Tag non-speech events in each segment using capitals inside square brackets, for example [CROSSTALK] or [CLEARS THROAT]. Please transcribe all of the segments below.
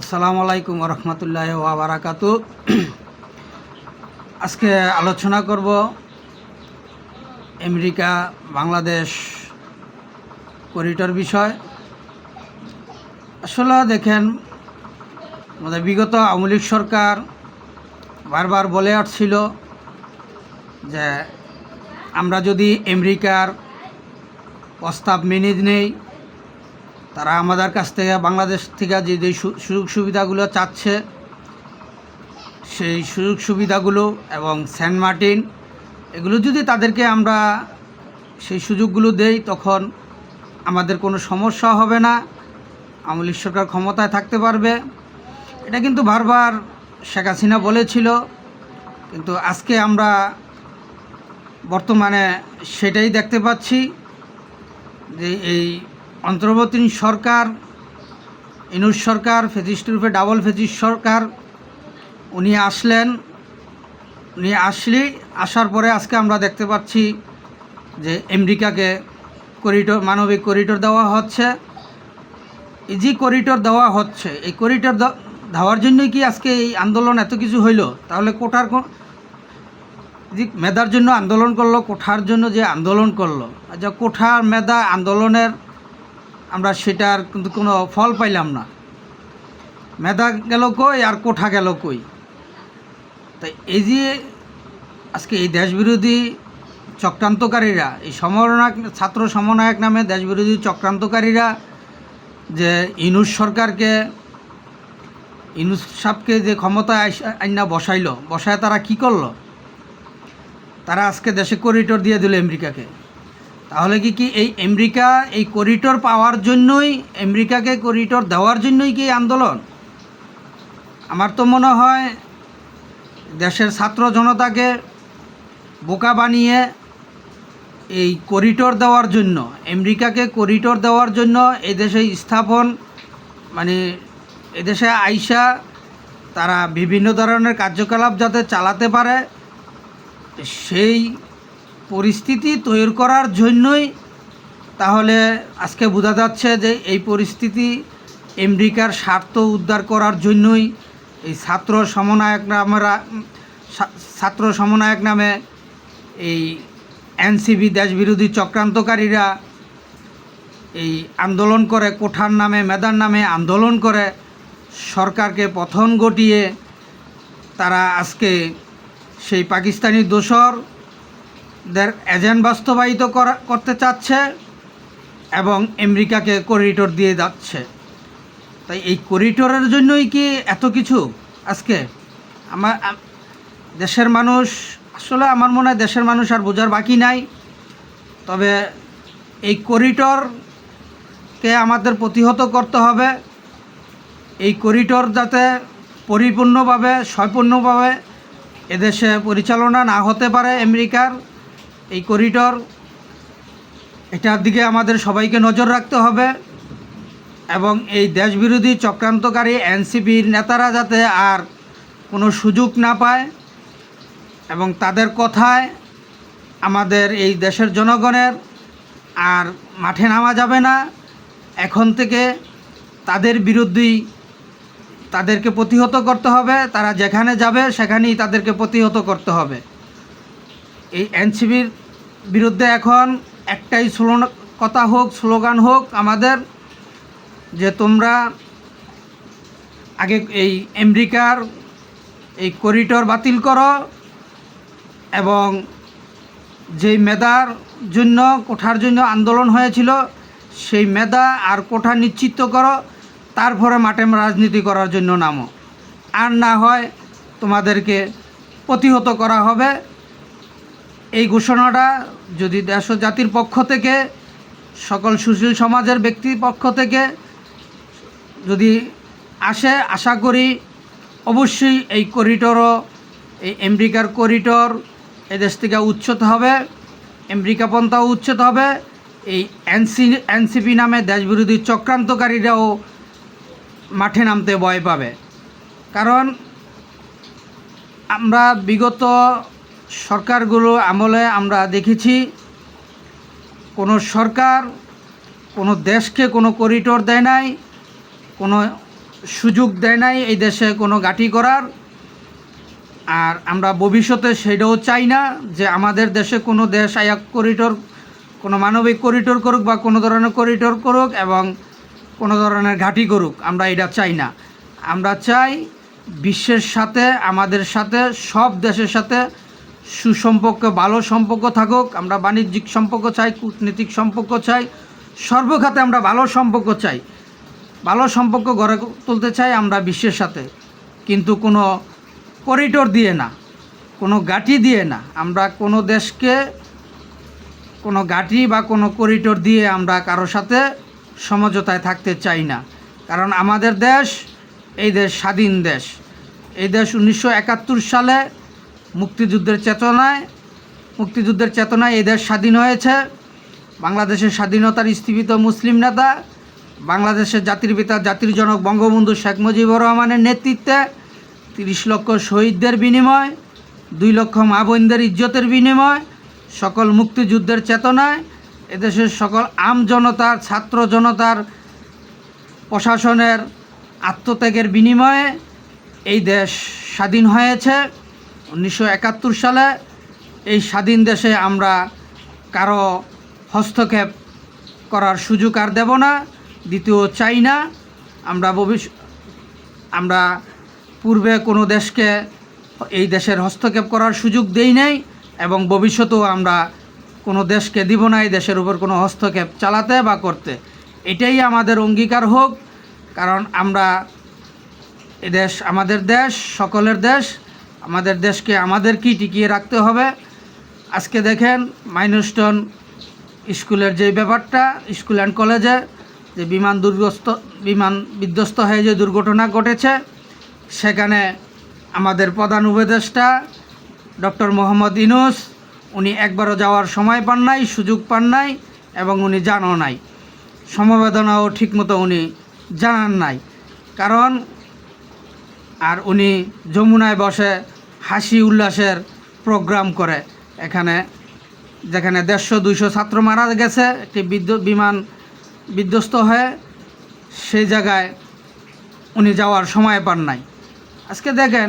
আসসালামু আলাইকুম রহমতুল্লাহ বারাকাতু। আজকে আলোচনা করব আমেরিকা, বাংলাদেশ করিডোর বিষয়। আসলে দেখেন, আমাদের বিগত আওয়ামী সরকার বারবার বলে আসছিল যে আমরা যদি আমেরিকার প্রস্তাব মেনে নেই তারা আমাদের কাছ থেকে বাংলাদেশ থেকে যে যে সুযোগ সুবিধাগুলো চাচ্ছে, সেই সুযোগ সুবিধাগুলো এবং সেন্ট মার্টিন, এগুলো যদি তাদেরকে আমরা সেই সুযোগগুলো দেই, তখন আমাদের কোনো সমস্যা হবে না। আওয়ামী লীগ সরকার ক্ষমতায় থাকতে পারবে। এটা কিন্তু বারবার শেখ হাসিনা বলেছিল, কিন্তু আজকে আমরা বর্তমানে সেটাই দেখতে পাচ্ছি যে এই অন্তর্বর্তী সরকার, ইনুস সরকার ফেজিস্ট রূপে ডাবল ফেজিস সরকার, উনি আসলেন। উনি আসলে, আসার পরে আজকে আমরা দেখতে পাচ্ছি যে আমেরিকাকে করিডোর, মানবিক করিডোর দেওয়া হচ্ছে। এই যে করিডোর দেওয়া হচ্ছে, এই করিডোর দেওয়ার জন্যই কি আজকে এই আন্দোলন এত কিছু হইল? তাহলে কোটার যে মেধার জন্য আন্দোলন করল, কোঠার জন্য যে আন্দোলন করল। আচ্ছা কোঠার মেধা আন্দোলনের আমরা সেটার কিন্তু কোনো ফল পাইলাম না। মেধা গেল কই আর কোঠা গেল কই? তাই এই যে আজকে এই দেশবিরোধী চক্রান্তকারীরা, এই সমরনায়ক, ছাত্র সমন্বয়ক নামে দেশবিরোধী চক্রান্তকারীরা যে ইনুস সরকারকে, ইনুস সাহকে যে ক্ষমতায় আইসা- আইনা বসাইলো, বসায় তারা কি করল? তারা আজকে দেশে করিডোর দিয়ে দিল আমেরিকাকে। তাহলে কি কি এই আমেরিকা, এই করিডোর পাওয়ার জন্যই, আমেরিকাকে করিডোর দেওয়ার জন্যই কি আন্দোলন? আমার তো মনে হয় দেশের ছাত্র জনতাকে বোকা বানিয়ে এই করিডোর দেওয়ার জন্য, আমেরিকাকে করিডোর দেওয়ার জন্য এদেশে স্থাপন মানে এদেশে আইসা তারা বিভিন্ন ধরনের কার্যকলাপ যাতে চালাতে পারে, সেই পরিস্থিতি তৈরি করার জন্যই তাহলে আজকে বোঝা যাচ্ছে যে এই পরিস্থিতি আমেরিকার স্বার্থ উদ্ধার করার জন্যই এই ছাত্র সমন্বয়ক নামেরা ছাত্র সমন্বয়ক নামে এই এনসিবি দেশবিরোধী চক্রান্তকারীরা এই আন্দোলন করে, কোঠার নামে মেদার নামে আন্দোলন করে, সরকারকে পথন ঘটিয়ে তারা আজকে সেই পাকিস্তানি দোসরদের এজেন্ট বাস্তবায়িত করা, করতে চাচ্ছে এবং আমেরিকাকে করিডোর দিয়ে যাচ্ছে। তাই এই করিডোরের জন্যই কি এত কিছু আজকে? আমার দেশের মানুষ, আসলে আমার মনে হয় দেশের মানুষ আর বোঝার বাকি নাই। তবে এই করিডোরকে আমাদের প্রতিহত করতে হবে। এই করিডোর যাতে পরিপূর্ণভাবে সম্পূর্ণভাবে এদেশে পরিচালনা না হতে পারে আমেরিকার। এই করিডর এটার দিকে আমাদের সবাইকে নজর রাখতে হবে এবং এই দেশবিরোধী চক্রান্তকারী এনসিপির নেতারা যাতে আর কোনো সুযোগ না পায় এবং তাদের কথায় আমাদের এই দেশের জনগণের আর মাঠে নামা যাবে না, এখন থেকে তাদের বিরুদ্ধেই তাদেরকে প্রতিহত করতে হবে, তারা যেখানে যাবে সেখানেই তাদেরকে প্রতিহত করতে হবে। এই এনসিবির বিরুদ্ধে এখন একটাই স্লোন কথা হোক, স্লোগান হোক, আমাদের যে তোমরা আগে এই আমেরিকার এই করিডর বাতিল করো এবং যেই মেধার জন্য, কোঠার জন্য আন্দোলন হয়েছিল, সেই মেধা আর কোঠা নিশ্চিত করো, তারপরে মাঠে রাজনীতি করার জন্য নামো। আর না হয় তোমাদেরকে প্রতিহত করা হবে। এই ঘোষণাটা যদি দেশ জাতির পক্ষ থেকে, সকল সুশীল সমাজের ব্যক্তির পক্ষ থেকে যদি আসে, আশা করি অবশ্যই এই করিডোরও এই আমেরিকার করিডোর এদেশ থেকে উচ্ছেদ হবে, আমেরিকা পন্থাও উচ্ছেদ হবে, এই এনসি, এনসিপি নামে দেশবিরোধী চক্রান্তকারীরাও মাঠে নামতে ভয় পাবে। কারণ আমরা বিগত সরকারগুলো আমলে আমরা দেখেছি, কোনো সরকার কোনো দেশকে কোনো করিডোর দেয় নাই, কোনো সুযোগ দেয় নাই এই দেশে কোনো গাঠি করার। আর আমরা ভবিষ্যতে সেটাও চাই না যে আমাদের দেশে কোনো দেশ আয়াক করিডোর কোনো মানবিক করিডোর করুক বা কোনো ধরনের করিডোর করুক এবং কোনো ধরনের ঘাঁটি করুক, আমরা এটা চাই না। আমরা চাই বিশ্বের সাথে, আমাদের সাথে, সব দেশের সাথে সুসম্পর্ক, ভালো সম্পর্ক থাকুক, আমরা বাণিজ্যিক সম্পর্ক চাই, কূটনীতিক সম্পর্ক চাই, সর্বখাতে আমরা ভালো সম্পর্ক চাই। ভালো সম্পর্ক গড়ে তুলতে চাই আমরা বিশ্বের সাথে, কিন্তু কোনো করিডোর দিয়ে না, কোনো গাঁটি দিয়ে না। আমরা কোনো দেশকে কোনো গাঁটি বা কোনো করিডোর দিয়ে আমরা কারোর সাথে সমঝোতায় থাকতে চাই না। কারণ আমাদের দেশ, এই দেশ স্বাধীন দেশ। এই দেশ উনিশশো একাত্তর সালে মুক্তিযুদ্ধের চেতনায় মুক্তিযুদ্ধের চেতনায় এই দেশ স্বাধীন হয়েছে। বাংলাদেশের স্বাধীনতার স্থীপিত মুসলিম নেতা, বাংলাদেশের জাতির পিতা, জাতির জনক বঙ্গবন্ধু শেখ মুজিবুর রহমানের নেতৃত্বে তিরিশ লক্ষ শহীদদের বিনিময়, দুই লক্ষ মা বোনদের ইজ্জতের বিনিময়, সকল মুক্তিযুদ্ধের চেতনায় এদেশের সকল আম জনতার, ছাত্র জনতার প্রশাসনের আত্মত্যাগের বিনিময়ে এই দেশ স্বাধীন হয়েছে। উনিশশো একাত্তর সালে এই স্বাধীন দেশে আমরা কারও হস্তক্ষেপ করার সুযোগ আর দেব না। দ্বিতীয় চাই না আমরা ভবিষ্যৎ আমরা পূর্বে কোনো দেশকে এই দেশের হস্তক্ষেপ করার সুযোগ দেই নাই এবং ভবিষ্যতেও আমরা কোনো দেশকে দিব না এই দেশের উপর কোনো হস্তক্ষেপ চালাতে বা করতে। এটাই আমাদের অঙ্গীকার হোক, কারণ আমরা এদেশ আমাদের দেশ, সকলের দেশ। আমাদের দেশকে আমাদেরকেই টিকিয়ে রাখতে হবে। আজকে দেখেন, মাইনস্টন স্কুলের যে ব্যাপারটা, স্কুল অ্যান্ড কলেজে যে বিমান দুর্গস্ত বিমান বিধ্বস্ত হয়ে যে দুর্ঘটনা ঘটেছে, সেখানে আমাদের প্রধান উপদেষ্টা ডক্টর মোহাম্মদ ইনুস উনি একবারও যাওয়ার সময় পান নাই, সুযোগ পান নাই এবং উনি জানও নাই। সমবেদনাও ঠিকমতো উনি জানান নাই। কারণ, আর উনি যমুনায় বসে হাসি উল্লাসের প্রোগ্রাম করে। এখানে, যেখানে দেড়শো, দুইশো ছাত্র মারা গেছে, একটি বিদ্যুৎ বিমান বিধ্বস্ত হয়ে সেই জায়গায় উনি যাওয়ার সময় পান নাই। আজকে দেখেন,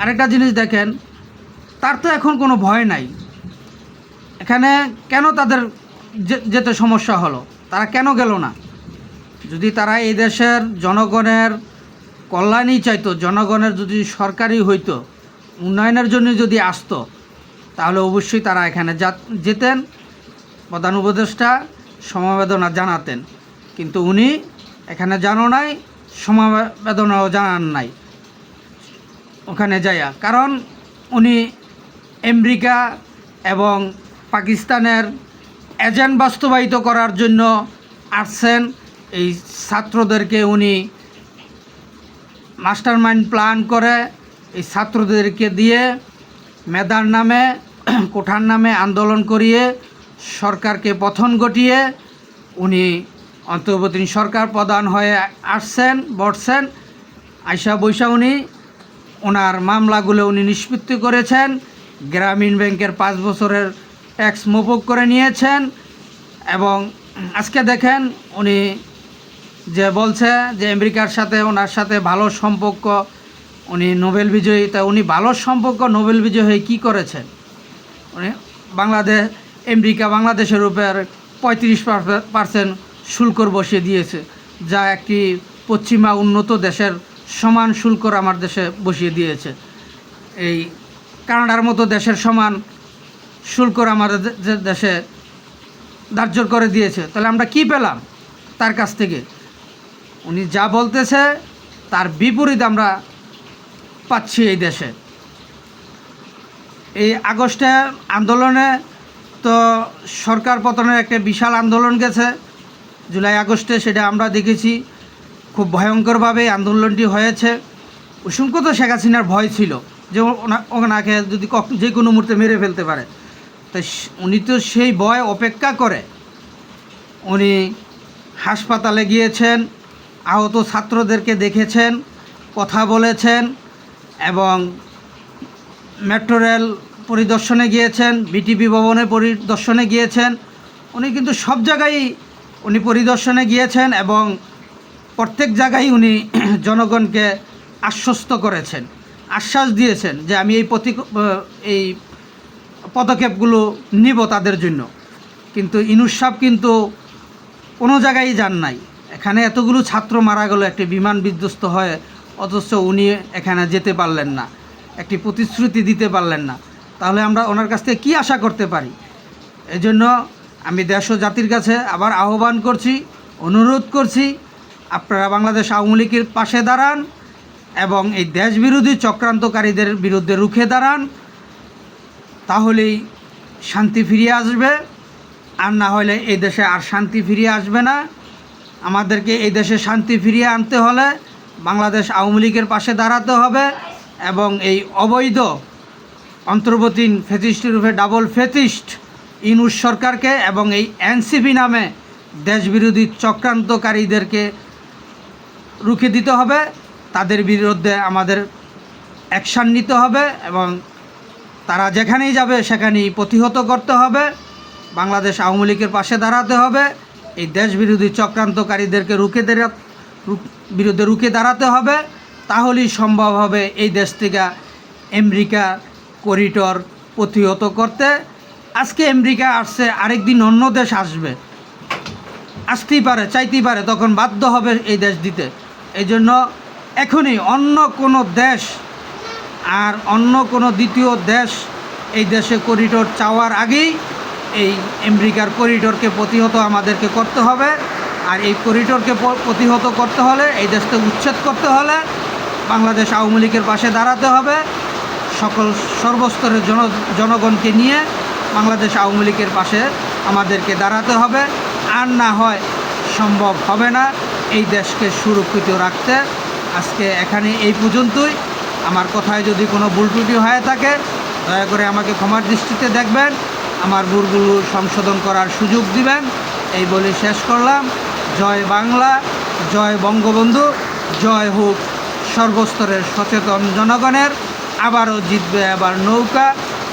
আরেকটা জিনিস দেখেন, তার তো এখন কোনো ভয় নাই। এখানে কেন তাদের যেতে সমস্যা হলো? তারা কেন গেল না? যদি তারা এই দেশের জনগণের কল্যাণই চাইতো, জনগণের যদি সরকারি হইতো উন্নয়নের জন্য যদি আসতো, তাহলে অবশ্যই তারা এখানে যেতেন, প্রধান উপদেষ্টা সমবেদনা জানাতেন। কিন্তু উনি এখানে জানো নাই, সমবেদনাও জানান নাই। ওখানে যাইয়া। কারণ উনি আমেরিকা এবং পাকিস্তানের এজেন্ট বাস্তবায়িত করার জন্য আসছেন। এই ছাত্রদেরকে উনি মাস্টার মাইন্ড প্ল্যান করে এই ছাত্রদেরকে দিয়ে মেধার নামে, [CLEARS THROAT] কোঠার নামে আন্দোলন করিয়ে সরকারকে পথন ঘটিয়ে উনি অন্তর্বর্তী সরকার প্রধান হয়ে আসছেন, বসছেন। আইসা বৈশা উনি ওনার মামলাগুলো উনি নিষ্পত্তি করেছেন, গ্রামীণ ব্যাংকের পাঁচ বছরের ট্যাক্স মকুব করে নিয়েছেন এবং আজকে দেখেন উনি যে বলছে যে আমেরিকার সাথে, ওনার সাথে ভালো সম্পর্ক উনি নোবেল বিজয়ী, তা উনি ভালো সম্পর্ক নোবেল বিজয়ী হয়ে কী করেছেন? উনি বাংলাদেশ, আমেরিকা, বাংলাদেশের উপর পঁয়ত্রিশ পার্সেন্ট শুল্কর বসিয়ে দিয়েছে, যা একটি পশ্চিমা উন্নত দেশের সমান শুল্কর আমার দেশে বসিয়ে দিয়েছে। এই কানাডার মতো দেশের সমান শুল্কর আমাদের দেশে ধার্য করে দিয়েছে। তাহলে আমরা কি পেলাম তার কাছ থেকে? উনি যা বলতেছে, তার বিপরীত আমরা পাচ্ছি এই দেশে। এই আগস্টে আন্দোলনে তো সরকার পতনের একটা বিশাল আন্দোলন গেছে। জুলাই আগস্টে সেটা আমরা দেখেছি। খুব ভয়ঙ্করভাবে আন্দোলনটি হয়েছে। অসংখ্য তো শেখ হাসিনার ভয় ছিল যে ওনা- ওনাকে যদি যে কোনো মুহূর্তে মেরে ফেলতে পারে। তো উনি তো সেই ভয় অপেক্ষা করে। উনি হাসপাতালে গিয়েছেন, আহত ছাত্রদেরকে দেখেছেন, কথা বলেছেন এবং মেট্রো রেল পরিদর্শনে গিয়েছেন বিটিপি ভবনে পরিদর্শনে গিয়েছেন। উনি কিন্তু সব জায়গায় উনি পরিদর্শনে গিয়েছেন এবং প্রত্যেক জায়গায় উনি [CLEARS THROAT] জনগণকে আশ্বস্ত করেছেন, আশ্বাস দিয়েছেন যে আমি এই প্রতি এই পদক্ষেপগুলো নিব তাদের জন্য। কিন্তু ইনুস সাহেব কিন্তু কোনো জায়গায় যান নাই। এখানে এতগুলো ছাত্র মারা গেল, একটি বিমান বিধ্বস্ত হয়ে অথচ উনি এখানে যেতে পারলেন না, একটি প্রতিশ্রুতি দিতে পারলেন না। তাহলে আমরা ওনার কাছ থেকে কী আশা করতে পারি? এই জন্য আমি দেশ জাতির কাছে আবার আহ্বান করছি, অনুরোধ করছি, আপনারা বাংলাদেশ আওয়ামী লীগের পাশে দাঁড়ান এবং এই দেশবিরোধী চক্রান্তকারীদের বিরুদ্ধে রুখে দাঁড়ান, তাহলেই শান্তি ফিরিয়ে আসবে। আর না হলে এই দেশে আর শান্তি ফিরিয়ে আসবে না। আমাদেরকে এই দেশে শান্তি ফিরিয়ে আনতে হলে বাংলাদেশ আওয়ামী লীগের পাশে দাঁড়াতে হবে এবং এই অবৈধ অন্তর্বর্তীন ফেথিস্ট রূপে ডাবল ফেথিস্ট ইনুস সরকারকে এবং এই এনসিপি নামে দেশবিরোধী চক্রান্তকারীদেরকে রুখে দিতে হবে। তাদের বিরুদ্ধে আমাদের অ্যাকশান নিতে হবে এবং তারা যেখানেই যাবে সেখানেই প্রতিহত করতে হবে। বাংলাদেশ আওয়ামী লীগের পাশে দাঁড়াতে হবে। এই দেশবিরোধী চক্রান্তকারীদেরকে রুখে রুখ- বিরুদ্ধে রুখে দাঁড়াতে হবে। তাহলেই সম্ভব হবে এই দেশ থেকে আমেরিকা করিডর প্রতিহত করতে। আজকে আমেরিকা আসছে, আরেকদিন অন্য দেশ আসবে। আসতেই পারে, চাইতেই পারে, তখন বাধ্য হবে এই দেশ দিতে। এই জন্য এখনই অন্য কোনো দেশ আর অন্য কোনো দ্বিতীয় দেশ এই দেশে করিডোর চাওয়ার আগেই এই আমেরিকার করিডোরকে প্রতিহত আমাদেরকে করতে হবে। আর এই করিডোরকে প্রতিহত করতে হলে, এই দেশকে উচ্ছেদ করতে হলে বাংলাদেশ আওয়ামী লীগের পাশে দাঁড়াতে হবে। সকল সর্বস্তরের জন জনগণকে নিয়ে বাংলাদেশ আওয়ামী লীগের পাশে আমাদেরকে দাঁড়াতে হবে। আর না হয় সম্ভব হবে না এই দেশকে সুরক্ষিত রাখতে। আজকে এখানে এই পর্যন্তই। আমার কথায় যদি কোনো ভুল ত্রুটি হয়ে থাকে, দয়া করে আমাকে ক্ষমার দৃষ্টিতে দেখবেন। আমার ভুলগুলো সংশোধন করার সুযোগ দিবেন। এই বলে শেষ করলাম। জয় বাংলা, জয় বঙ্গবন্ধু, জয় হোক সর্বস্তরের সচেতন জনগণের, আবারও জিতবে আবার নৌকা,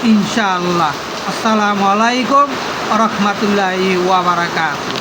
ইনশাআল্লাহ। আসসালামু আলাইকুম রহমতুল্লাহ ওয়াবারাকাত